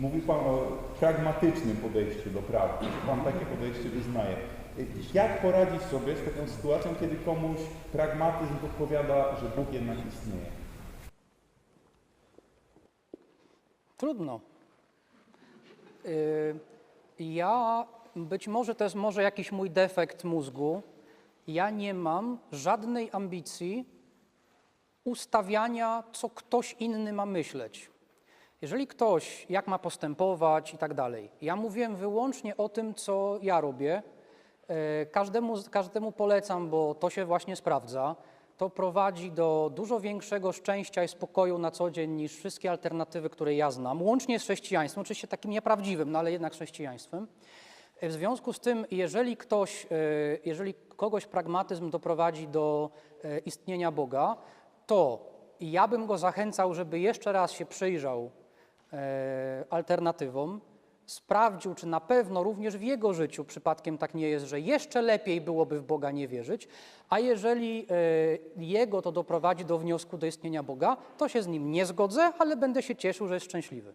Mówił Pan o pragmatycznym podejściu do prawdy. Pan takie podejście wyznaje. Jak poradzić sobie z taką sytuacją, kiedy komuś pragmatyzm podpowiada, że Bóg jednak istnieje? Trudno. Y, Ja, być może to jest może jakiś mój defekt mózgu, ja nie mam żadnej ambicji ustawiania, co ktoś inny ma myśleć. Jeżeli ktoś, jak ma postępować i tak dalej, ja mówiłem wyłącznie o tym, co ja robię. E, Każdemu, każdemu polecam, bo to się właśnie sprawdza. To prowadzi do dużo większego szczęścia i spokoju na co dzień niż wszystkie alternatywy, które ja znam, łącznie z chrześcijaństwem, oczywiście takim nieprawdziwym, no ale jednak chrześcijaństwem. W związku z tym, jeżeli ktoś, e, jeżeli kogoś pragmatyzm doprowadzi do e, istnienia Boga, to ja bym go zachęcał, żeby jeszcze raz się przyjrzał e, alternatywom, sprawdził, czy na pewno również w jego życiu przypadkiem tak nie jest, że jeszcze lepiej byłoby w Boga nie wierzyć, a jeżeli e, jego to doprowadzi do wniosku do istnienia Boga, to się z nim nie zgodzę, ale będę się cieszył, że jest szczęśliwy.